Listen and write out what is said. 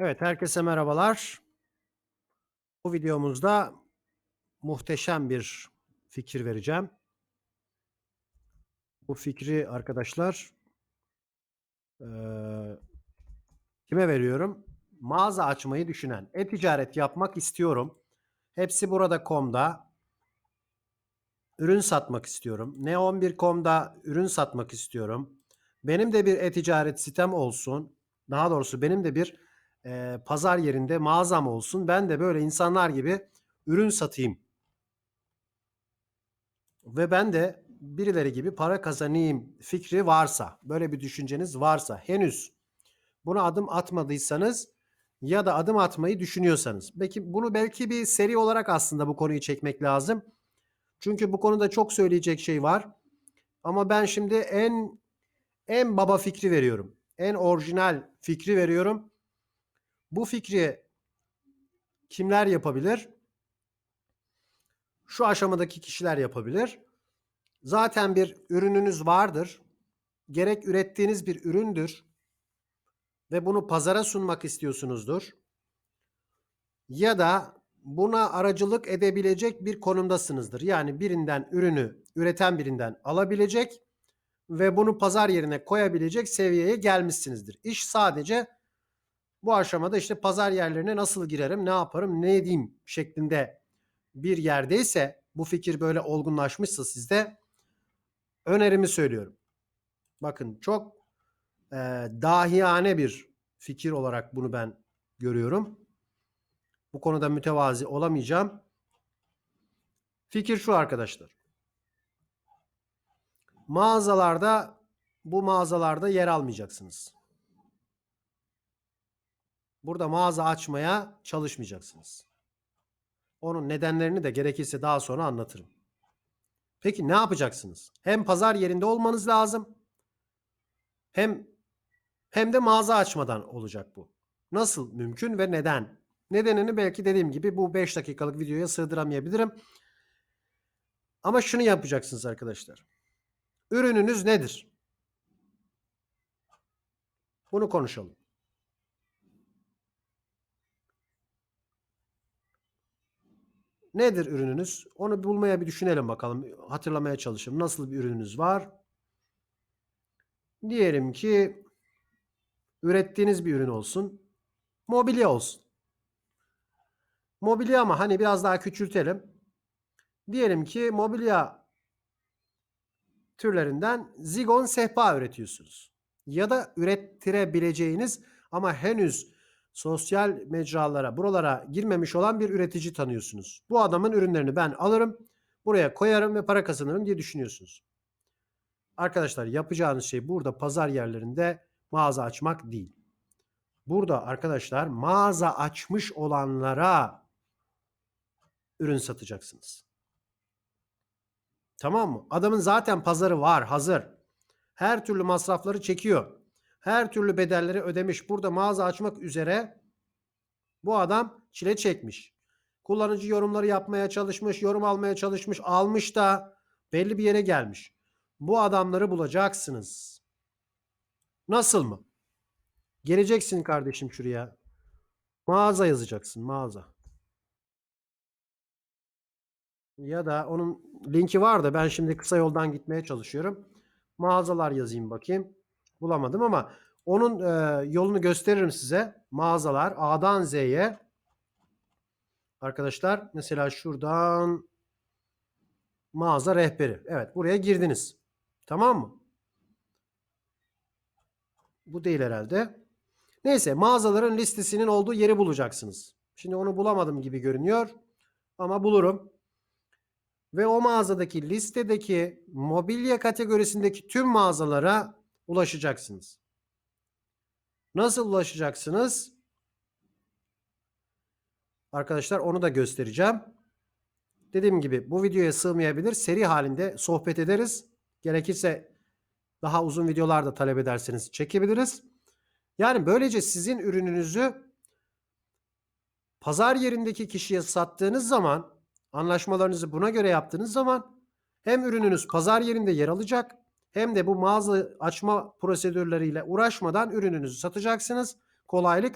Evet, herkese merhabalar. Bu videomuzda muhteşem bir fikir vereceğim. Bu fikri arkadaşlar eee, kime veriyorum? Mağaza açmayı düşünen, e-ticaret yapmak istiyorum. Hepsi burada.com'da ürün satmak istiyorum. Neon1.com'da ürün satmak istiyorum. Benim de bir e-ticaret sitem olsun. Daha doğrusu benim de bir eee, pazar yerinde mağazam olsun. Ben de böyle insanlar gibi ürün satayım. Ve ben de birileri gibi para kazanayım fikri varsa, böyle bir düşünceniz varsa, henüz buna adım atmadıysanız ya da adım atmayı düşünüyorsanız. Peki bunu belki bir seri olarak aslında bu konuyu çekmek lazım. Çünkü bu konuda çok söyleyecek şey var. Ama ben şimdi en en baba fikri veriyorum. En orijinal fikri veriyorum. Bu fikri kimler yapabilir? Şu aşamadaki kişiler yapabilir. Zaten bir ürününüz vardır. Gerek ürettiğiniz bir üründür ve bunu pazara sunmak istiyorsunuzdur. Ya da buna aracılık edebilecek bir konumdasınızdır. Yani birinden ürünü üreten birinden alabilecek ve bunu pazar yerine koyabilecek seviyeye gelmişsinizdir. İş sadece bu aşamada işte pazar yerlerine nasıl girerim, ne yaparım, ne edeyim şeklinde bir yerdeyse bu fikir böyle olgunlaşmışsa sizde önerimi söylüyorum. Bakın çok e, dahiyane bir fikir olarak bunu ben görüyorum. Bu konuda mütevazi olamayacağım. Fikir şu arkadaşlar. Mağazalarda bu mağazalarda yer almayacaksınız. Burada mağaza açmaya çalışmayacaksınız. Onun nedenlerini de gerekirse daha sonra anlatırım. Peki ne yapacaksınız? Hem pazar yerinde olmanız lazım. Hem hem de mağaza açmadan olacak bu. Nasıl mümkün ve neden? Nedenini belki dediğim gibi bu 5 dakikalık videoya sığdıramayabilirim. Ama şunu yapacaksınız arkadaşlar. Ürününüz nedir? Bunu konuşalım. Nedir ürününüz? Onu bulmaya bir düşünelim bakalım. Hatırlamaya çalışalım. Nasıl bir ürününüz var? Diyelim ki ürettiğiniz bir ürün olsun. Mobilya olsun. Mobilya ama hani biraz daha küçültelim. Diyelim ki mobilya türlerinden zigon sehpa üretiyorsunuz. Ya da ürettirebileceğiniz ama henüz sosyal mecralara, buralara girmemiş olan bir üretici tanıyorsunuz. Bu adamın ürünlerini ben alırım, buraya koyarım ve para kazanırım diye düşünüyorsunuz. Arkadaşlar yapacağınız şey burada pazar yerlerinde mağaza açmak değil. Burada arkadaşlar mağaza açmış olanlara ürün satacaksınız. Tamam mı? Adamın zaten pazarı var, hazır. Her türlü masrafları çekiyor. Her türlü bedelleri ödemiş. Burada mağaza açmak üzere bu adam çile çekmiş. Kullanıcı yorumları yapmaya çalışmış, yorum almaya çalışmış, almış da belli bir yere gelmiş. Bu adamları bulacaksınız. Nasıl mı? Geleceksin kardeşim şuraya. Mağaza yazacaksın, mağaza. Ya da onun linki var da ben şimdi kısa yoldan gitmeye çalışıyorum. Mağazalar yazayım bakayım. Bulamadım ama onun e, yolunu gösteririm size. Mağazalar A'dan Z'ye. Arkadaşlar mesela şuradan mağaza rehberi. Evet buraya girdiniz. Tamam mı? Bu değil herhalde. Neyse mağazaların listesinin olduğu yeri bulacaksınız. Şimdi onu bulamadım gibi görünüyor. Ama bulurum. Ve o mağazadaki listedeki mobilya kategorisindeki tüm mağazalara ulaşacaksınız. Nasıl ulaşacaksınız? Arkadaşlar onu da göstereceğim. Dediğim gibi bu videoya sığmayabilir. Seri halinde sohbet ederiz. Gerekirse daha uzun videolar da talep ederseniz çekebiliriz. Yani böylece sizin ürününüzü pazar yerindeki kişiye sattığınız zaman anlaşmalarınızı buna göre yaptığınız zaman hem ürününüz pazar yerinde yer alacak hem de bu mağaza açma prosedürleriyle uğraşmadan ürününüzü satacaksınız. Kolaylık